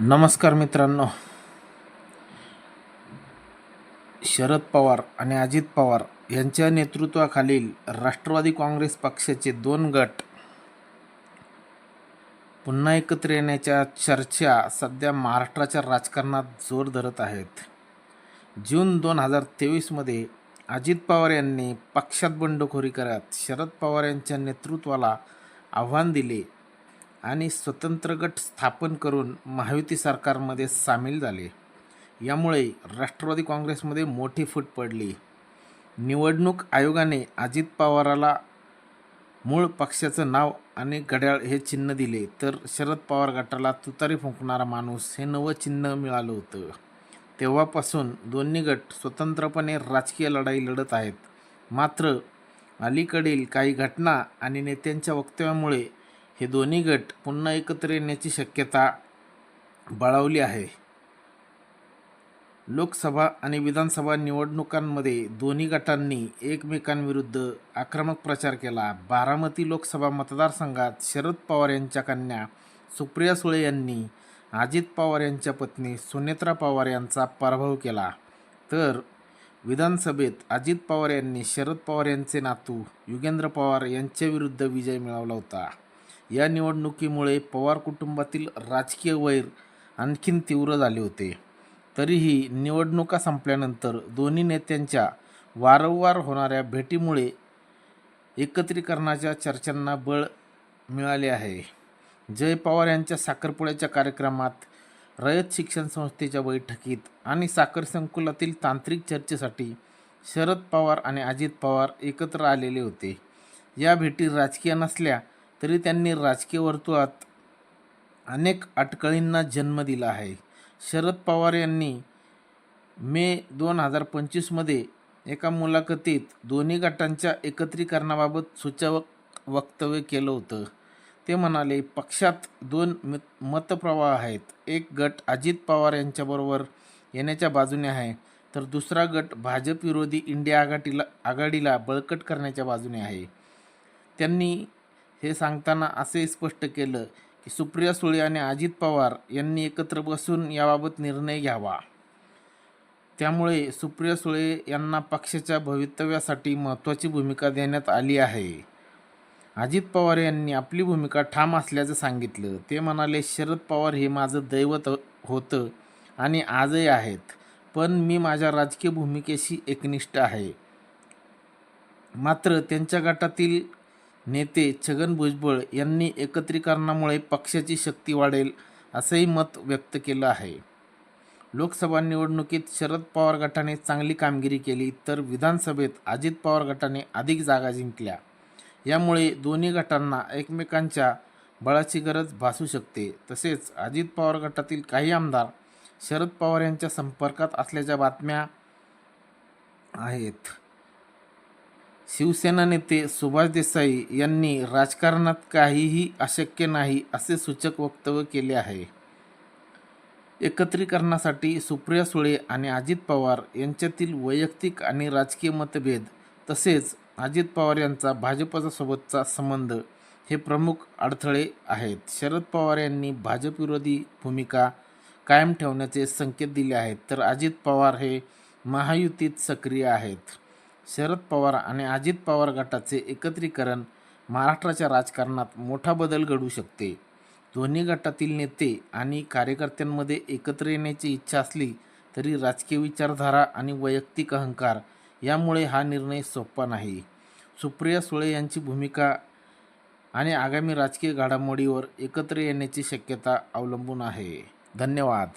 नमस्कार मित्रांनो. शरद पवार आणि अजित पवार यांच्या नेतृत्वाखालील राष्ट्रवादी काँग्रेस पक्षाचे दोन गट पुन्हा एकत्र येण्याच्या चर्चा सध्या महाराष्ट्राच्या राजकारणात जोर धरत आहेत. जून दोन हजार तेवीसमध्ये अजित पवार यांनी पक्षात बंडखोरी करत शरद पवार यांच्या नेतृत्वाला आव्हान दिले. आणि स्वतंत्र गट स्थापन करून महायुती सरकारमध्ये सामील झाले. यामुळे राष्ट्रवादी काँग्रेसमध्ये मोठी फूट पडली. निवडणूक आयोगाने अजित पवाराला मूळ पक्षाचं नाव आणि घड्याळ हे चिन्ह दिले तर शरद पवार गटाला तुतारी फुंकणारा माणूस हे नवं चिन्ह मिळालं होतं. तेव्हापासून दोन्ही गट स्वतंत्रपणे राजकीय लढाई लढत आहेत. मात्र अलीकडील काही घटना आणि नेत्यांच्या वक्तव्यामुळे हे दोन्ही गट पुन्हा एकत्र येण्याची शक्यता बळावली आहे. लोकसभा आणि विधानसभा निवडणुकांमध्ये दोन्ही गटांनी एकमेकांविरुद्ध आक्रमक प्रचार केला. बारामती लोकसभा मतदारसंघात शरद पवार यांच्या कन्या सुप्रिया सुळे यांनी अजित पवार यांच्या पत्नी सुनेत्रा पवार यांचा पराभव केला. तर विधानसभेत अजित पवार यांनी शरद पवार यांचे नातू युगेंद्र पवार यांच्याविरुद्ध विजय मिळवला होता. या निवडणुकीमुळे पवार कुटुंबातील राजकीय वैर आणखीन तीव्र झाले होते. तरीही निवडणुका संपल्यानंतर दोन्ही नेत्यांच्या वारंवार होणाऱ्या भेटीमुळे एकत्रीकरणाच्या चर्चांना बळ मिळाले आहे. जय पवार यांच्या साखरपुड्याच्या कार्यक्रमात रयत शिक्षण संस्थेच्या बैठकीत आणि साखर संकुलातील तांत्रिक चर्चेसाठी शरद पवार आणि अजित पवार एकत्र आलेले होते. या भेटी राजकीय नसल्या तरी त्यांनी राजकीय वर्तुळात अनेक अटकळींना जन्म दिला आहे. शरद पवार यांनी मे दोन हजार पंचवीसमध्ये एका मुलाखतीत दोन्ही गटांच्या एकत्रीकरणाबाबत सूचक वक्तव्य केलं होतं. ते म्हणाले पक्षात दोन मत मतप्रवाह आहेत. एक गट अजित पवार यांच्याबरोबर येण्याच्या बाजूने आहे तर दुसरा गट भाजप विरोधी इंडिया आघाडीला आघाडीला बळकट करण्याच्या बाजूने आहे. त्यांनी हे सांगताना असे स्पष्ट केलं की सुप्रिया सुळे आणि अजित पवार यांनी एकत्र बसून याबाबत निर्णय घ्यावा. त्यामुळे सुप्रिया सुळे यांना पक्षाच्या भवितव्यासाठी महत्त्वाची भूमिका देण्यात आली आहे. अजित पवार यांनी आपली भूमिका ठाम असल्याचं सांगितलं. ते म्हणाले शरद पवार हे माझं दैवत होतं आणि आजही आहेत पण मी माझ्या राजकीय भूमिकेशी एकनिष्ठ आहे. मात्र त्यांच्या गटातील नेते छगन भुजबळ यांनी एकत्रीकरणामुळे पक्षाची शक्ती वाढेल असंही मत व्यक्त केलं आहे. लोकसभा निवडणुकीत शरद पवार गटाने चांगली कामगिरी केली तर विधानसभेत अजित पवार गटाने अधिक जागा जिंकल्या. यामुळे दोन्ही गटांना एकमेकांच्या बळाची गरज भासू शकते. तसेच अजित पवार गटातील काही आमदार शरद पवार यांच्या संपर्कात असल्याच्या बातम्या आहेत. शिवसेना नेते सुभाष देसाई यांनी राजकारणात काहीही अशक्य नाही असे सूचक वक्तव्य केले आहे. एकत्रीकरणासाठी सुप्रिया सुळे आणि अजित पवार यांच्यातील वैयक्तिक आणि राजकीय मतभेद तसेच अजित पवार यांचा भाजपचा सोबतचा संबंध हे प्रमुख अडथळे आहेत. शरद पवार यांनी भाजपविरोधी भूमिका कायम ठेवण्याचे संकेत दिले आहेत. तर अजित पवार हे महायुतीत सक्रिय आहेत. शरद पवार आणि अजित पवार गटाचे एकत्रीकरण महाराष्ट्राच्या राजकारणात मोठा बदल घडू शकते. दोन्ही गटातील नेते आणि कार्यकर्त्यांमध्ये एकत्र येण्याची इच्छा असली तरी राजकीय विचारधारा आणि वैयक्तिक अहंकार यामुळे हा निर्णय सोपा नाही. सुप्रिया सुळे यांची भूमिका आणि आगामी राजकीय घडामोडीवर एकत्र येण्याची शक्यता अवलंबून आहे. धन्यवाद.